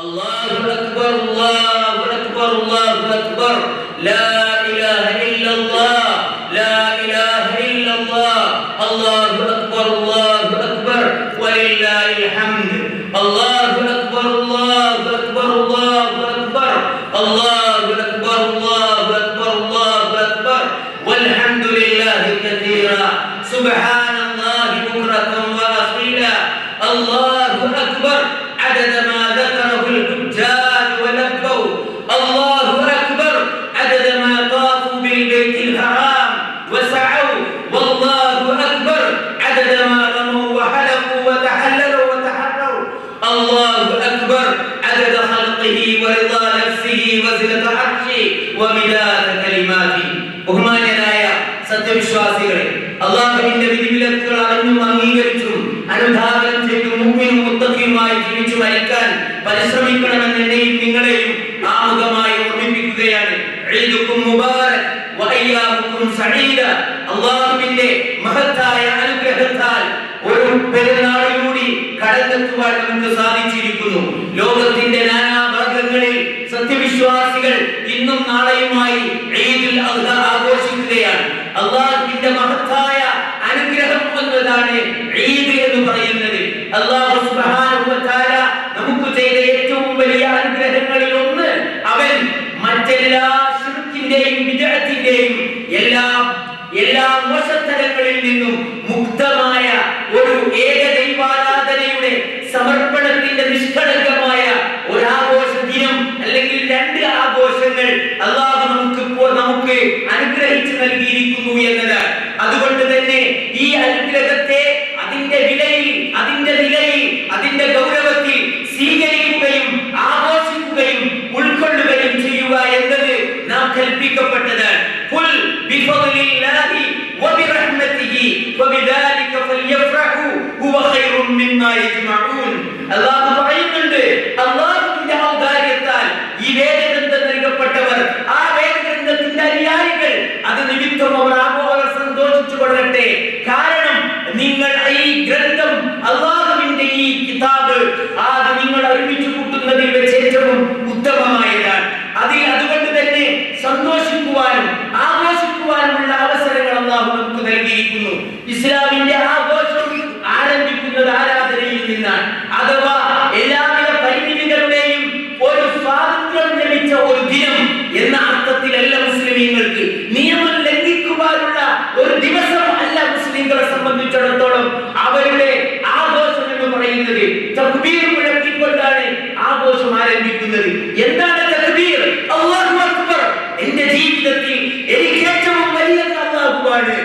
الله أكبر الله أكبر الله أكبر. لا إله إلا الله لا إله إلا الله. الله أكبر الله أكبر. ولله الحمد. الله أكبر الله أكبر الله أكبر. الله أكبر الله أكبر الله أكبر. والحمد لله كثيرا. سبحان الله بكرة وأصيلا الله أكبر. عدد ما ജീവിച്ചു മരിക്കാൻ പരിശ്രമിക്കണമെന്ന് എന്നെയും നിങ്ങളെയും ആമുഖമായി ഓർമ്മിപ്പിക്കുകയാണ്. അള്ളാഹുവിന്റെ മഹത്തായ അനുഗ്രഹത്താൽ ഒരു പെരുന്നാളിലൂടി കൂടി കടന്നെത്തുവാൻ നമുക്ക് സാധിച്ചിരിക്കുന്നു. ലോകത്തിന്റെ നാനാഭാഗങ്ങളിൽ സത്യവിശ്വാസികൾ ഇന്നും നാളെയുമായി ഈദുൽ അദ്ഹ ആഘോഷിക്കുകയാണ്. അള്ളാഹുവിന്റെ മഹത്തായ അനുഗ്രഹം എന്നതാണ് ഈദ് എന്ന് പറയുന്നത്. അള്ളാഹു സുബ്ഹാനഹു നിന്നും മുക്തമായ ഒരു ഏക ദൈവാരാധനയുടെ സമർപ്പണത്തിന്റെ നിഷ്കളങ്കമായ ഒരു ആഘോഷ ദിനം അല്ലെങ്കിൽ രണ്ട് ആഘോഷങ്ങൾ അള്ളാഹു നമുക്ക് നമുക്ക് അനുഗ്രഹിച്ചു നൽകിയിരിക്കുന്നു എന്നത്. അതുകൊണ്ട് തന്നെ ഈ അനുഗ്രഹത്തെ അതിന്റെ വിലയിൽ അതിന്റെ നിലയിൽ അതിന്റെ ഗൗരവത്തിൽ സ്വീകരിക്കുകയും ആഘോഷിക്കുകയും ഉൾക്കൊള്ളുകയും ചെയ്യുക എന്നത് നാം കൽപ്പിക്കപ്പെട്ടതാണ് വബിറഹ്മതിഹി വബിദാലിക ഫൽയഫ്റഹു ഹുവ ഖൈറും മിമ്മാ യജ്മഊൻ അല്ലാഹു പറയുന്നുണ്ട് അല്ലാഹുവിന്റെ ഔദാര്യത്താൽ ഈ വേദഗ്രന്ഥം നൽകപ്പെട്ടവർ ആ വേദഗ്രന്ഥത്തിന്റെ അനുയായികൾ അത് നിമിത്തം അവർ ആഘോഷ സന്തോഷിച്ചു കൊള്ളട്ടെ കാരണം നിങ്ങൾ ഈ ഗ്രന്ഥം അള്ളാഹുവിന്റെ ഈ കിതാബ് അത് നിങ്ങൾ ഒരുമിച്ച് കൂട്ടുന്നതിൽ വെച്ച് ഏറ്റവും ഉത്തമമായതാണ് അതിൽ അതുകൊണ്ട് തന്നെ സന്തോഷിക്കുവാനും ആഘോഷിക്കുവാനുമുള്ള അവസരങ്ങൾ അള്ളാഹു നമുക്ക് നൽകിയിരിക്കുന്നു ഇസ്ലാമിന്റെ ആഘോഷം ആരംഭിക്കുന്നത് ആരാധനയിൽ നിന്നാണ് അഥവാ എല്ലാവിധ പരിമിതികളുടെയും ഒരു സ്വാതന്ത്ര്യം ലഭിച്ച ഒരു ദിനം എന്ന അർത്ഥത്തിലല്ല മുസ്ലിമീങ്ങൾക്ക് നിയമം ലംഘിക്കുവാനുള്ള ഒരു ദിവസം അല്ല മുസ്ലിങ്ങളെ സംബന്ധിച്ചിടത്തോളം അവരുടെ ആഘോഷം എന്ന് പറയുന്നത് തക്ബീർ മുഴക്കിക്കൊണ്ടാണ് ആഘോഷം ആരംഭിക്കുന്നത്. എന്താണ് തക്ബീർ? അല്ലാഹു അക്ബർ. എന്റെ ജീവിതത്തിൽ എനിക്ക് ഏറ്റവും വലിയ അല്ലാഹുവാണ്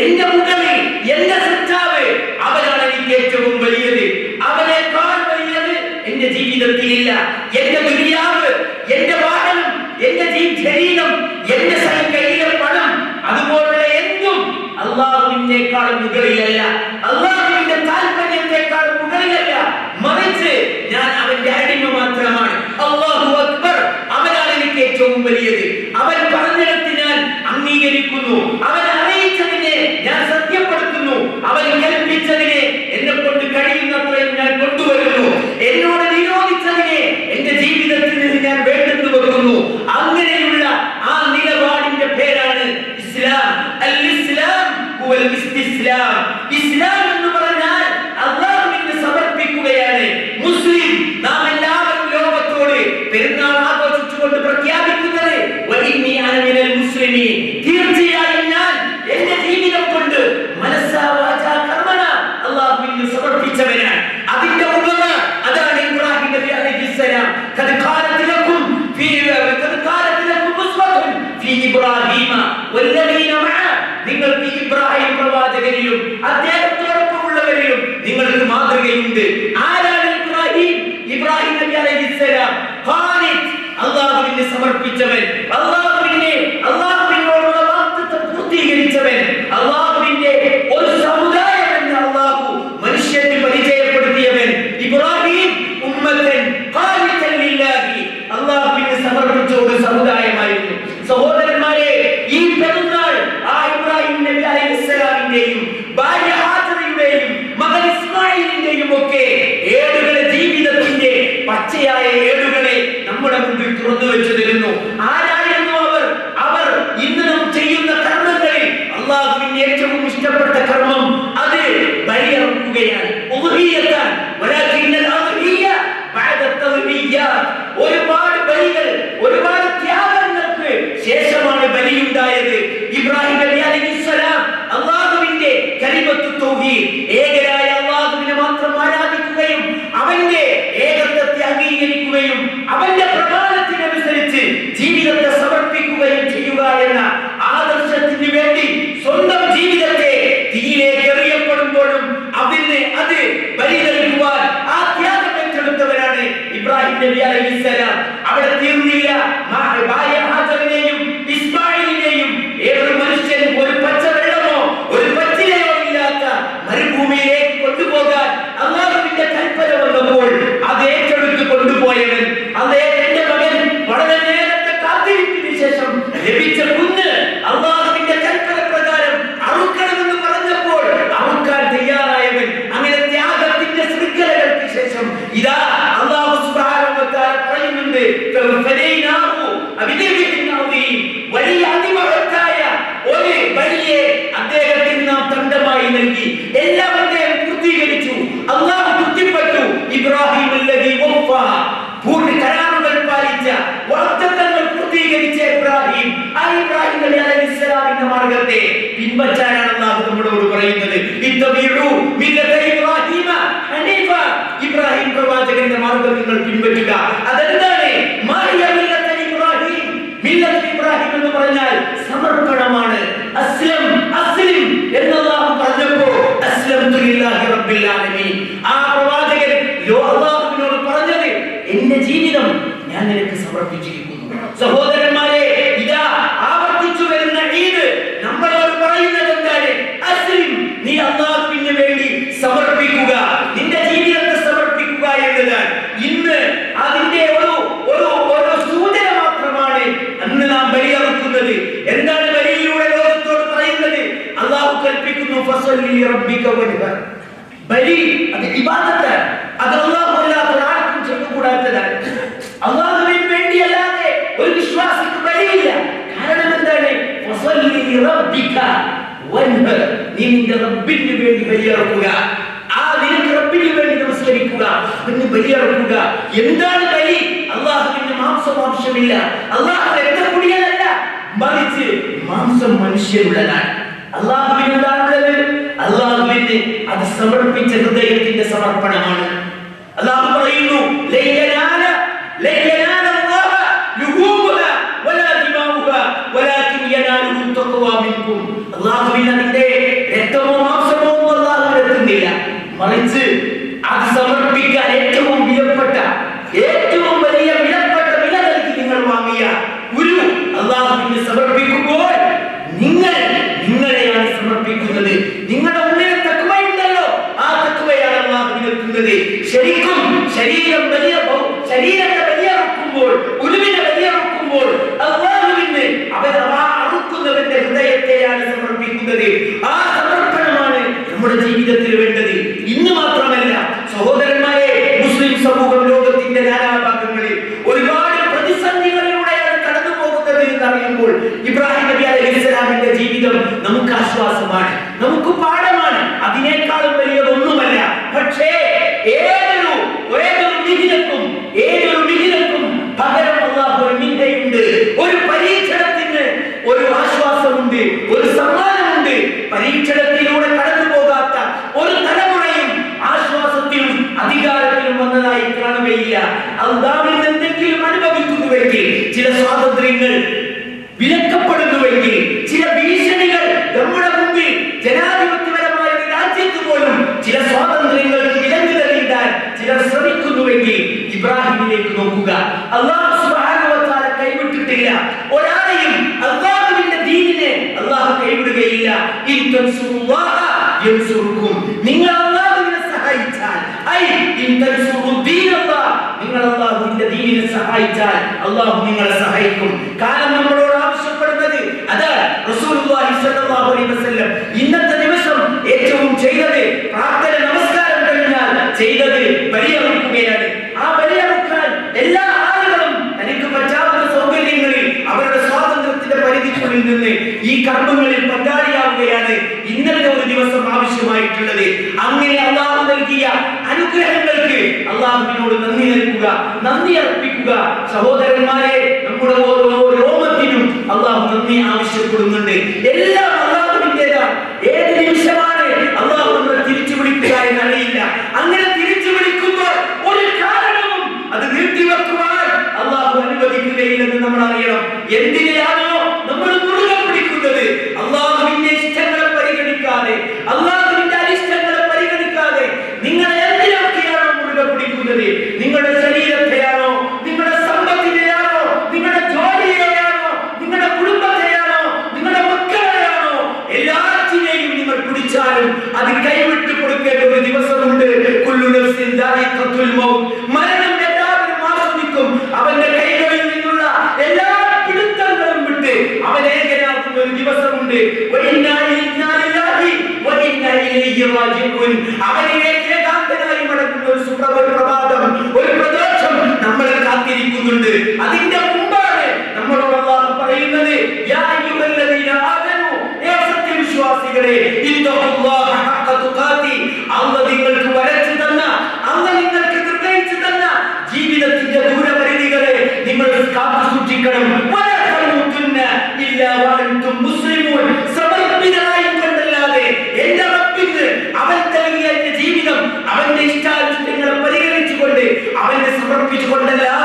എന്റെ മുകളിൽ എന്റെ സൃഷ്ടാവ് അവനാണ് എനിക്ക് ഏറ്റവും വലിയത്. അവനേക്കാൾ വലിയത് എന്റെ ജീവിതത്തിൽ ഇല്ല terreno. ഏകരായ അള്ളാഹുവിനെ മാത്രം ആരാധിക്കുകയും അവന്റെ ഏകത്വത്തെ അംഗീകരിക്കുകയും അവന്റെ പ്രമാണത്തിനനുസരിച്ച് ജീവിതത്തെ സമർപ്പിക്കുകയും ചെയ്യുക എന്ന ആദർശത്തിന് വേണ്ടി സ്വന്തം ജീവിതത്തെ തീയിലേക്ക് എറിയപ്പെടുമ്പോഴും അതിന് അത് ബലി നൽകുവാൻ ആ ത്യാഗം ഏറ്റെടുത്തവരാണ് ഇബ്രാഹിം നബി അലൈഹിസ്സലാം. അവിടെ തീർന്നില്ല. ബലിയെ അദ്ദേഹത്തിന് നാം തണ്ടമായി നൽകി. എല്ലാം അദ്ദേഹം പൂർത്തീകരിച്ചു. അള്ളാഹു തൃപ്തിപ്പെട്ടു. ഇബ്രാഹിം. പൂർണ കരാറുകൾ പാലിച്ച വാഗ്ദത്തങ്ങൾ പൂർത്തീകരിച്ച ഇബ്രാഹിം. ആ ഇബ്രാഹിം നബി അലൈഹിസ്സലാമിന്റെ മാർഗത്തെ പിൻപറ്റാനാണ് നമ്മളോട് പറയുന്നത്. ഇബ്രാഹിം പ്രവാചകന്റെ മാർഗം നിങ്ങൾ പിൻപറ്റുക അതെന്താണ്? ഇബ്രാഹിം എന്ന് പറഞ്ഞാൽ സമർപ്പണമാണ് അസ്ലം അസ്ലിം എന്ന് അല്ലാഹു പറഞ്ഞപ്പോൾ അസ്ലംതു ലില്ലാഹി റബ്ബിൽ ആലമീൻ ആ പ്രവാചകൻ ലോ അല്ലാഹുവിനോട് പറഞ്ഞത് എന്റെ ജീവിതം ഞാൻ നിനക്ക് സമർപ്പിച്ചിരിക്കുന്നു സഹോദരന്മാരെ ഇതാ ആവർത്തിച്ചു വരുന്ന ഈദ് നമ്മളോട് പറയുന്നത് എന്താണ് അസ്ലിം നീ അള്ളാഹുവിന് വേണ്ടി സമർപ്പിക്കുക നിന്റെ ജീവിതത്തെ സമർപ്പിക്കുക എന്നതാണ് ഇന്ന് അതിന്റെ ഒരു ഒരു ഒരു സൂചന മാത്രമാണ് അന്ന് നാം ബലിയറുക്കുന്നത് എന്താണ് ബലിയിലൂടെ ലോകത്തോട് പറയുന്നത് അള്ളാഹു കൽപ്പിക്കുന്നു ഫസല്ലി റബ്ബിക വൻഹർ ബലി അത് ഇബാദത്താണ്. അത് അള്ളാഹു അല്ലാത്ത ആർക്കും ചെയ്തുകൂടാത്തതാണ്. അള്ളാഹുവിന് വേണ്ടിയല്ലാതെ ഒരു വിശ്വാസിക്ക് ബലിയില്ല. കാരണം എന്താണ്? ഫസല്ലി റബ്ബിക വൻഹർ നീ നിന്റെ റബ്ബിന് വേണ്ടി ബലിയിറക്കുക. ആ നിനക്ക് റബ്ബിന് വേണ്ടി നമസ്കരിക്കുക. പിന്നെ ബലിയിറക്കുക. എന്താണ് ബലി? അള്ളാഹുവിന് മാംസം ആവശ്യമില്ല. അള്ളാഹു രക്തക്കുടിയനല്ല മറിച്ച് മാംസം മനുഷ്യരുള്ളതാണ് അള്ളാഹുവിന് എന്താണുള്ളത് അള്ളാഹുവിന് അത് സമർപ്പിച്ച ഹൃദയത്തിന്റെ സമർപ്പണമാണ്. അള്ളാഹു പറയുന്നു ലയ്യനാല സമർപ്പിക്കുന്നത് നിങ്ങളുടെ ഉള്ളിൽ തക്വയുണ്ടല്ലോ. ആ തക്വയാണ് അള്ളാഹുവിന് എത്തുന്നത് ശരിക്കും ശരീരം വലിയ ശരീരത്തെ വലിയറുക്കുമ്പോൾ ഉരുവിനെ വലിയറുക്കുമ്പോൾ അള്ളാഹുവിന് അവൻ ആ അറുക്കുന്നവന്റെ ഹൃദയത്തെയാണ് സമർപ്പിക്കുന്നത് ആ സമർപ്പണമാണ് നമ്മുടെ ജീവിതത്തിൽ വേണ്ടത് ഇന്ന് മാത്രമല്ല സഹോദരന്മാരെ മുസ്ലിം സമൂഹം ലോകത്തിന്റെ നാനാഭാഗങ്ങളിൽ ഒരുപാട് പ്രതിസന്ധികളിലൂടെയാണ് കടന്നു അറിയുമ്പോൾ ഇബ്രാഹിം നബി അലൈഹിസ്സലാമിന്റെ ജീവിതം നമുക്ക് ആശ്വാസമാണ് നമുക്ക് പാഠമാണ്. അതിനേക്കാളും വലിയതൊന്നുമല്ല. പക്ഷേ ഏതൊരു ഏതൊരു വിഹിതക്കും ഏതൊരു വിഹിതക്കും പകരം അള്ളാഹു ഒരു നിന്ദയുണ്ട് ഒരു പരീക്ഷണത്തിന് ഒരു ആശ്വാസമുണ്ട് ഒരു സമ്മാനമുണ്ട്. പരീക്ഷണത്തിലൂടെ കടന്നു പോകാത്ത ഒരു തലമുറയും ആശ്വാസത്തിലും അധികാരത്തിലും വന്നതായി കാണുകയില്ല അള്ളാഹുവിൽ എന്തെങ്കിലും അനുഭവിക്കുന്നുവെങ്കിൽ ചില സ്വാതന്ത്ര്യങ്ങൾ വിലക്കപ്പെടുന്നുവെങ്കിൽ ചില ഭീഷണികൾ നമ്മുടെ മുമ്പിൽ ജനാധിപത്യപരമായ ഒരു രാജ്യത്ത് പോലും ചില സ്വാതന്ത്ര്യങ്ങൾക്ക് വിലങ്ങ് തെളിയിടാൻ ചിലർ ശ്രമിക്കുന്നുവെങ്കിൽ ഇബ്രാഹിമിലേക്ക് നോക്കുക. അള്ളാഹു തആല കൈവിട്ടിട്ടില്ല. ഒരാളെയും അള്ളാഹുവിന്റെ ദീനിനെ അള്ളാഹു കൈവിടുകയില്ല. നിങ്ങൾ അള്ളാഹുവിനെ സഹായിച്ചാൽ നിങ്ങൾ അള്ളാഹുവിന്റെ ദീനിനെ സഹായിച്ചാൽ അള്ളാഹു നിങ്ങളെ സഹായിക്കും. കാലം ചെയ്തത് ബലിയറുക്കുകയാണ് ആ ബലിയറുക്കാൻ എല്ലാ ആളുകളും തനിക്ക് പറ്റാവുന്ന സൗകര്യങ്ങളിൽ അവരുടെ സ്വാതന്ത്ര്യത്തിന്റെ പരിധിക്കുള്ളിൽ നിന്ന് ഈ കർമ്മങ്ങളിൽ പങ്കാളിയാവുകയാണ് ഇന്നത്തെ ഒരു ദിവസം ആവശ്യമായിട്ടുള്ളത്. അങ്ങനെ അള്ളാഹു നൽകിയ അനുഗ്രഹങ്ങൾക്ക് അള്ളാഹുവിനോട് നന്ദി നൽകുക നന്ദി അർപ്പിക്കുക. സഹോദരന്മാരെ നമ്മുടെ ഓരോ രോമത്തിനും അള്ളാഹു നന്ദി ആവശ്യപ്പെടുന്നുണ്ട്. എല്ലാ അവനിലേക്ക് ഏകാന്തനായി മടക്കുന്ന ഒരു സുപ്രഭ പ്രഭാതം ഒരു പ്രദോഷം നമ്മളെ കാത്തിരിക്കുന്നുണ്ട്. അതിന്റെ മുമ്പാണ് നമ്മളോട് അള്ളാഹു പറയുന്നത് യാ അയ്യുഹല്ലദീന ആമനു ഏ സത്യവിശ്വാസികളെ ഇന്നല്ലാഹു জীবন কিছু করলেন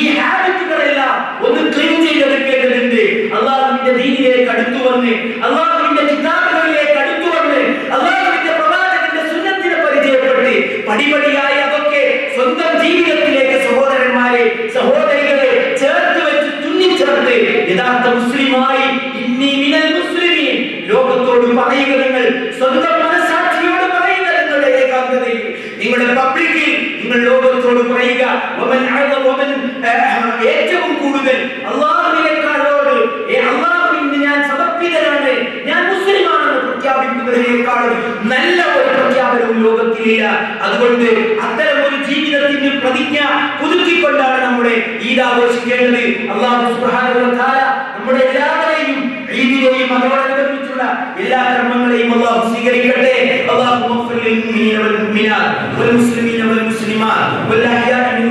ഈ ഹാബിറ്റുകളെല്ലാം ഒന്ന് ക്ലീൻ ചെയ്തെടുക്കേണ്ടതുണ്ട്. അള്ളാഹുവിന്റെ ദീനിലേക്ക് അടുത്തു വന്ന് അള്ളാഹുവിന്റെ കിതാബുകളിലേക്ക് അടുത്തു വന്ന് അള്ളാഹുവിന്റെ പ്രവാചകന്റെ സുന്നത്തിനെ പരിചയപ്പെട്ട് പടിപടിയായി അതൊക്കെ സ്വന്തം ജീവിതത്തിലേക്ക് സഹോദരന്മാരെ സഹോദരികളെ ചേർത്ത് വെച്ച് തുന്നിച്ചേർത്ത് യഥാർത്ഥ മുസ്ലിമായി ഇന്നി മിനൽ മുസ്ലിമീൻ ലോകത്തോട് പറയുക നിങ്ങൾ സ്വന്തം മനസാക്ഷിയോട് പറയുക നിങ്ങളുടെ ഏകാന്തതയിൽ. നിങ്ങളുടെ പബ്ലിക്കിൽ നിങ്ങൾ ലോകത്തോട് പറയുക ഏറ്റവും കൂടുതൽ അള്ളാഹുവിനേക്കാളോട് അള്ളാഹുവിന് ഞാൻ സമർപ്പിതനാണ് ഞാൻ മുസ്ലിമാണെന്ന് പ്രഖ്യാപിക്കുന്നതിനേക്കാൾ നല്ല ഒരു പ്രഖ്യാപനവും ലോകത്തിലില്ല. അതുകൊണ്ട് അത്തരം ഒരു ജീവിതത്തിന്റെ പ്രതിജ്ഞ പുതുക്കിക്കൊണ്ടാണ് നമ്മുടെ ഈദ് ആഘോഷിക്കേണ്ടത് അള്ളാഹു നമ്മുടെ എല്ലാവരെയും ഈദിനെയും അതോടനുബന്ധിച്ചുള്ള എല്ലാ കർമ്മങ്ങളെയും അള്ളാഹു സ്വീകരിക്കട്ടെ. അള്ളാഹു والمسلمين والمسلمات والأحياء منهم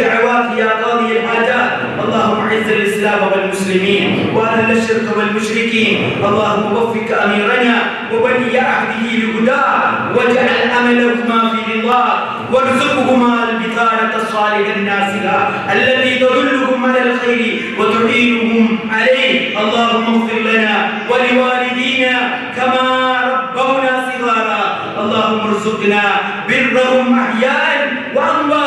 دعواتي يا قاضي الحاجات. اللهم اعز الإسلام والمسلمين وأذل الشرك والمشركين. اللهم وفق أميرنا وبني عهده لهداه واجعل أملهما في رضاه وارزقهما البطانة الصالحه الناسله التي تدلهم على الخير وتعينهم عليه. اللهم اغفر لنا ولوالدينا كما ربونا صغارا. اللهم ارزقنا برهم أحياء وانواع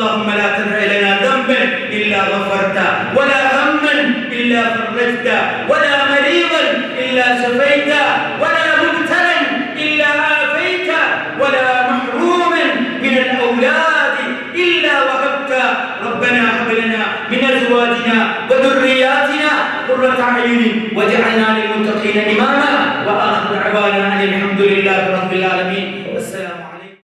اللهم لا تدع لنا ذنبا إلا غفرته ولا هما إلا فرجته ولا مريضا إلا شفيته ولا مبتلا إلا عافيته ولا محروما من الأولاد إلا وهبته. ربنا هب لنا من أزواجنا وذرياتنا قرة أعين واجعلنا للمتقين إماما وآخر دعوانا أن الحمد لله رب العالمين.